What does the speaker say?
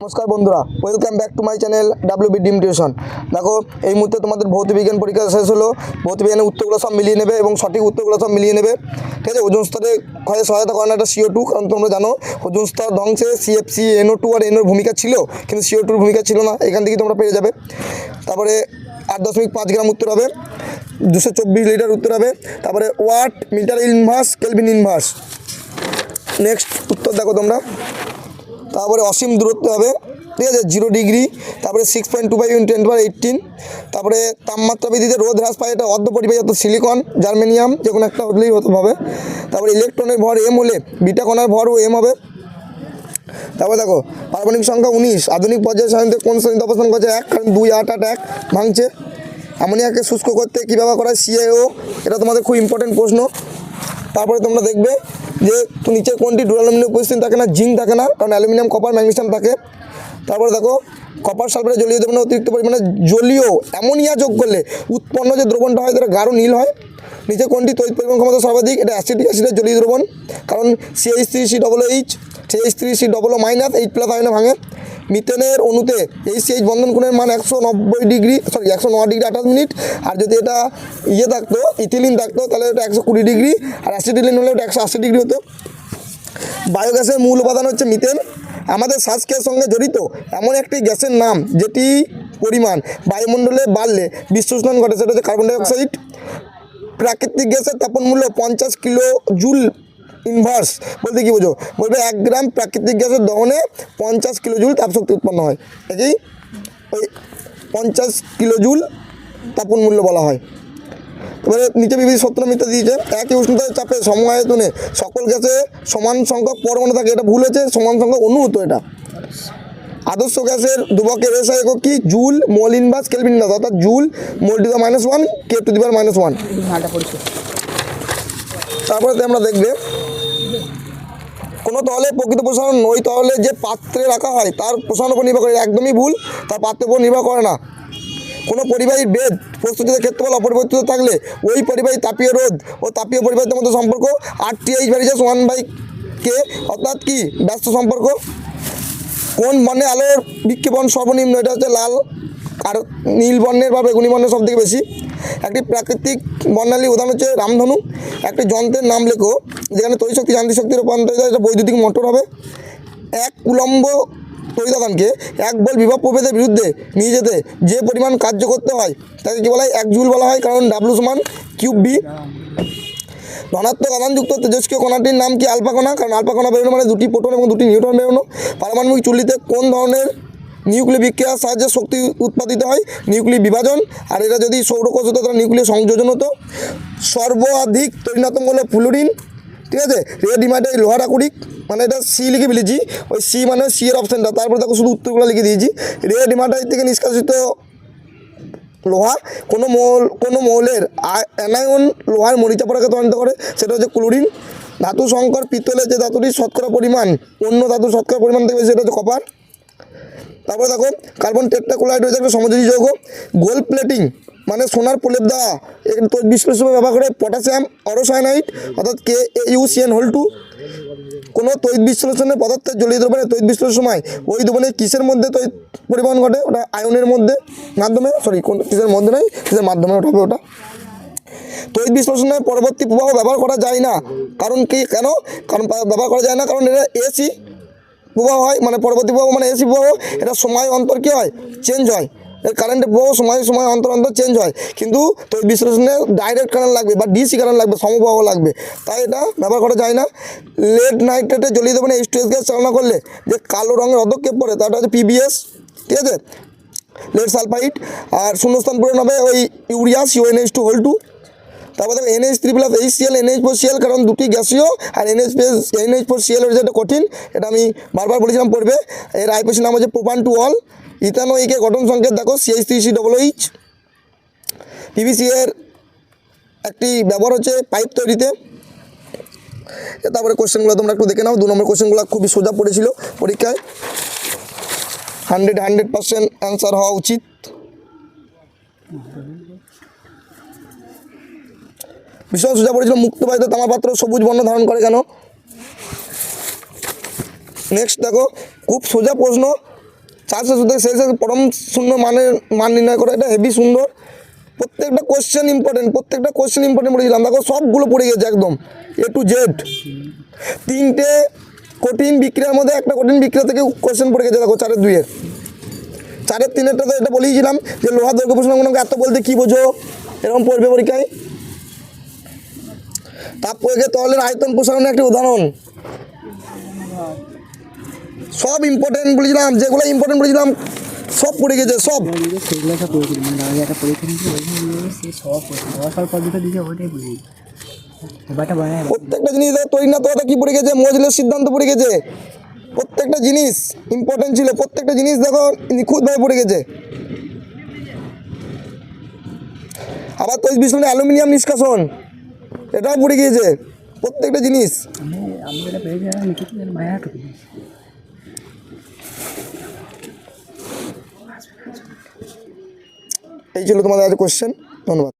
নমস্কার বন্ধুরা welcome back to my channel W B ডিম টিউশন দেখো, এই মুহূর্তে তোমাদের ভৌত বিজ্ঞান পরীক্ষা শেষ হলো। ভৌত বিজ্ঞানের উত্তরগুলো সব মিলিয়ে নেবে এবং সঠিক উত্তরগুলো সব মিলিয়ে নেবে। ঠিক আছে, ওজন স্তরে ক্ষয়ে সহায়তা করে না একটা সিও টু কারণ তোমরা জানো, ওজন স্তর ধ্বংসে C F C N O two আর এনওর ভূমিকা ছিল, কিন্তু সিও টুর ভূমিকা ছিল না, এখান থেকে তোমরা পেয়ে যাবে। তারপরে আট দশমিক পাঁচ গ্রাম উত্তর হবে, দুশো চব্বিশ লিটার উত্তর হবে, তারপরে watt metre inverse, kelvin inverse. Next উত্তর দেখো তোমরা। তারপরে অসীম দূরত্ব হবে, ঠিক আছে? জিরো ডিগ্রি তারপরে six point two five in ten eighteen তারপরে তাপমাত্রা বৃদ্ধিতে রোদ হ্রাস পায়, এটা অর্ধ পরিবাহিত সিলিকন জার্মেনিয়াম যে কোনো একটা হলেই হতে হবে তারপরে ইলেকট্রনের ভর এম হলে বিটা কণার ভরও এম হবে। তারপরে দেখো, পারমাণবিক সংখ্যা উনিশ, আধুনিক পর্যায়ে সাধারণত কোন শ্রেণীতে অবস্থান করছে? এক, কারণ দুই, আট আট, এক ভাঙছে। অ্যামোনিয়াকে শুষ্ক করতে কী ব্যবহার করা সিএও এটা তোমাদের খুব ইম্পর্টেন্ট প্রশ্ন। তারপরে তোমরা দেখবে যে তো নিচের কোনটি ডুরালুমিনিয়াম উপস্থিত থাকে না জিঙ্ক থাকে না, কারণ অ্যালুমিনিয়াম কপার ম্যাগনেশিয়াম থাকে। তারপরে দেখো কপার সালফেটে জলীয় দ্রবণে অতিরিক্ত পরিমাণে জলীয় অ্যামোনিয়া যোগ করলে উৎপন্ন যে দ্রবণটা হয় তারা গাঢ় নীল হয়। নিচে কোনটি তৈরি পরিমাণ ক্ষমতা সর্বাধিক, এটা অ্যাসিডিক অ্যাসিডের জলীয় দ্রবণ, কারণ CH three C double H CH three C double minus eight plus না ভাঙে। মিথেনের অণুতে এই সিএইচ বন্ধন কোণের মান একশো নব্বই ডিগ্রি সরি একশো ন ডিগ্রি আঠাশ মিনিট। আর যদি এটা ইয়ে থাকতো, ইথিলিন থাকতো, তাহলে এটা একশো কুড়ি ডিগ্রি, আর অ্যাসিডিলিন হলে ওটা একশো আশি ডিগ্রি হতো। বায়োগ্যাসের মূল উপাদান হচ্ছে মিথেন। আমাদের শ্বাসকের সঙ্গে জড়িত এমন একটি গ্যাসের নাম, যেটি পরিমাণ বায়ুমণ্ডলে বাড়লে বিশ্বস্নান ঘটে, সেটা হচ্ছে কার্বন ডাইঅক্সাইড প্রাকৃতিক গ্যাসের তাপন মূল্য পঞ্চাশ কিলো জুল ইনভার্স বলতে কী বোঝো? বলবে এক গ্রাম প্রাকৃতিক গ্যাসের দহনে পঞ্চাশ কিলো জুল তাপশক্তি উৎপন্ন হয়। একেই ওই পঞ্চাশ কিলো জুল তাপন মূল্য বলা হয়। এবারে নিচে বিবিধ সত্য মিথ্যা দিয়েছে। একই উষ্ণতার চাপে সমায়তনে সকল গ্যাসে সমান সংখ্যক পরমাণু থাকে। এটা ভুল হয়েছে সমান সংখ্যক অণু হতো এটা। আদর্শ গ্যাসের দুবকের এসআই একক কি? Joule mole inverse kelvin inverse অর্থাৎ joule mole to the minus one K to the power minus one. তারপরে আমরা দেখবে কোনো তহলে প্রকৃত প্রসারণ ওই তহলে যে পাত্রে রাখা হয়, তার প্রসারণের উপর নির্ভর করে, একদমই ভুল, তার পাত্রের উপর নির্ভর করে না। কোনো পরিবাহীর বেদ, প্রস্তুতিতে ক্ষেত্রফল অপরিবর্তিত থাকলে, ওই পরিবাহী তাপীয় রোধ ও তাপীয় পরিবাহিতের মধ্যে সম্পর্ক R T H varies as one by K অর্থাৎ কি? ব্যস্ত সম্পর্ক। কোন বর্ণে আলোর বিক্ষেপণ সর্বনিম্ন? এটা হচ্ছে লাল আর নীল বর্ণের বা বেগুনি বর্ণের সব থেকে বেশি। একটি প্রাকৃতিক বর্ণালী উদাহরণ হচ্ছে রামধনু। একটি যন্ত্রের নাম লেখো, যেখানে তৈরি শক্তি যান্ত্রিক শক্তির রূপান্তরিত এটা বৈদ্যুতিক মোটর হবে। এক কুলম্ব তৈদাদানকে এক বল বিভব প্রভেদের বিরুদ্ধে নিয়ে যেতে যে পরিমাণ কার্য করতে হয়, তাকে কী বলা হয়? এক জুল বলা হয়, কারণ ডাব্লু সমান কিউব বি। ধনাত্মক আদানযুক্ত তেজস্ক্রিয় কণাটির নাম কি আলফা কারণ আলফা বেরোনো মানে দুটি প্রোটন এবং দুটি নিউট্রন বেরোনো। পারমাণবিক চুল্লিতে কোন ধরনের নিউক্লিয় বিক্রিয়ার সাহায্যে শক্তি উৎপাদিত হয়, নিউক্লিয় বিভাজন। আর এটা যদি সৌরকোষ হতো তাহলে নিউক্লিয় সংযোজন হতো। সর্বাধিক তৈনাতম হলো ফ্লুরিন, ঠিক আছে? রেড ডিমাইটে লোহার আকুরিক মানে এটা সি লিখে ফেলেছি। ওই সি মানে সি এর অপশানটা। তারপরে তাকে শুধু উত্তরগুলো লিখে দিয়েছি। রেড ডিমাটাইট থেকে নিষ্কাশিত লোহা, কোনো মৌল, কোনো মৌলের অ্যানায়ন লোহার মরিচা পড়াকে ত্বরান্বিত করে। সেটা হচ্ছে ক্লোরিন। ধাতু সংকর পিতলের যে ধাতুটির শতকরা পরিমাণ, অন্য ধাতুর শতকরা পরিমাণ থেকে সেটা হচ্ছে কপার। তারপরে দেখো কার্বন টেট্রাক্লোরাইড হয়ে একটা সমযোজী যৌগ। গোল্ড প্লেটিং মানে সোনার প্রলেপ দেওয়া এখানে তোর বিশ্লেষণ ব্যবহার করে পটাশিয়াম অরোসায়ানাইট অর্থাৎ কে এ ইউসিএন হোল টু কোনো তৈত বিশ্লেষণের পদার্থের জলীয় দ্রবণে তৈত বিশ্লেষণের সময় ওই দ্রবণে কিসের মধ্যে তৈত পরিমাণ ঘটে? ওটা আয়নের মধ্যে, মাধ্যমে সরি কোন কিসের মধ্যে নয়, কিসের মাধ্যমে ওটা হবে ওটা। তৈত বিশ্লেষণে পরবর্তী প্রবাহ ব্যবহার করা যায় না। কারণ কি? কেন? কারণ ব্যবহার করা যায় না, কারণ এটা এসি প্রবাহ হয় মানে পরবর্তী প্রবাহ মানে এসি প্রবাহ, এটা সময় অন্তর কী হয়? চেঞ্জ হয়। কারেন্টের প্রবাহ সময় সময় অন্তর অন্তর চেঞ্জ হয়। কিন্তু তো বিশ্লেষণে ডাইরেক্ট কারেন্ট লাগবে বা ডিসি কারেন্ট লাগবে, সমপ্রবাহ লাগবে। তাই এটা ব্যবহার করা যায় না। লেড নাইট্রেটে জ্বলিয়ে দেবেন এই স্টেজ গ্যাস চালনা করলে যে কালো রঙের অদক্ষেপ পড়ে তাটা হচ্ছে পিবিএস ঠিক আছে? লেড সালফাইড আর শূন্যস্থান পূরণ হবে ওই urea CONH two whole two তারপর দেখো NH three plus H CL NH four CL কারণ দুটি গ্যাসীয় আর এনএইচ এনএইচ ফোর সিএল হচ্ছে একটা কঠিন, এটা আমি বারবার বলেছিলাম পড়বে। এর আইপিসি নাম হচ্ছে প্রোপান টু অল ইথানোইকে গঠন সংকেত, দেখো CH three C double H PVC এর একটি ব্যবহার হচ্ছে পাইপ তৈরিতে। তারপরে কোশ্চেনগুলো তোমরা একটু দেখে নাও, দু নম্বর কোশ্চেনগুলো খুবই সোজা পড়েছিল পরীক্ষায়। হান্ড্রেড হান্ড্রেড পার্সেন্ট অ্যান্সার হওয়া উচিত। ভীষণ সোজা পড়েছিল মুক্ত মুক্তবাহিত তামাপাত্র সবুজ বর্ণ ধারণ করে কেন? নেক্সট দেখো, খুব সোজা প্রশ্ন। চারশো শুধু শেষে পরম শূন্য মানের মান নির্ণয় করা, এটা হেভি সুন্দর। প্রত্যেকটা কোশ্চেন ইম্পর্টেন্ট প্রত্যেকটা কোশ্চেন ইম্পর্টেন্ট পড়েছিলাম দেখো, সবগুলো পড়ে গেছে একদম এ টু জেড তিনটে কঠিন বিক্রিয়ার মধ্যে একটা কঠিন বিক্রিয়া থেকে কোশ্চেন পড়ে গেছে, দেখো, চারের দুইয়ের চারের তিনেরটা তো এটা বলেইছিলাম যে, লোহার দৈর্ঘ্য প্রশ্ন এত বলতে কী বোঝো? এরকম পড়বে পরীক্ষায়। তাপ প্রয়োগের তহলের আয়তন প্রসারণের একটি উদাহরণ। সব ইম্পর্টেন্ট বলেছিলাম, যেগুলো ইম্পর্টেন্ট বলেছিলাম, সব পড়ে গেছে, সব। প্রত্যেকটা জিনিস তৈরিনাত্মকতা কি পড়ে গেছে? মজলের সিদ্ধান্ত পড়ে গেছে। প্রত্যেকটা জিনিস ইম্পর্টেন্ট ছিল, প্রত্যেকটা জিনিস দেখো নিখুঁতভাবে পড়ে গেছে। আবার তৈরি বিশ্লেষণে অ্যালুমিনিয়াম নিষ্কাশন। এটাও পড়ে গিয়েছে। প্রত্যেকটা জিনিস। এই ছিল তোমাদের আজ কোশ্চেন ধন্যবাদ।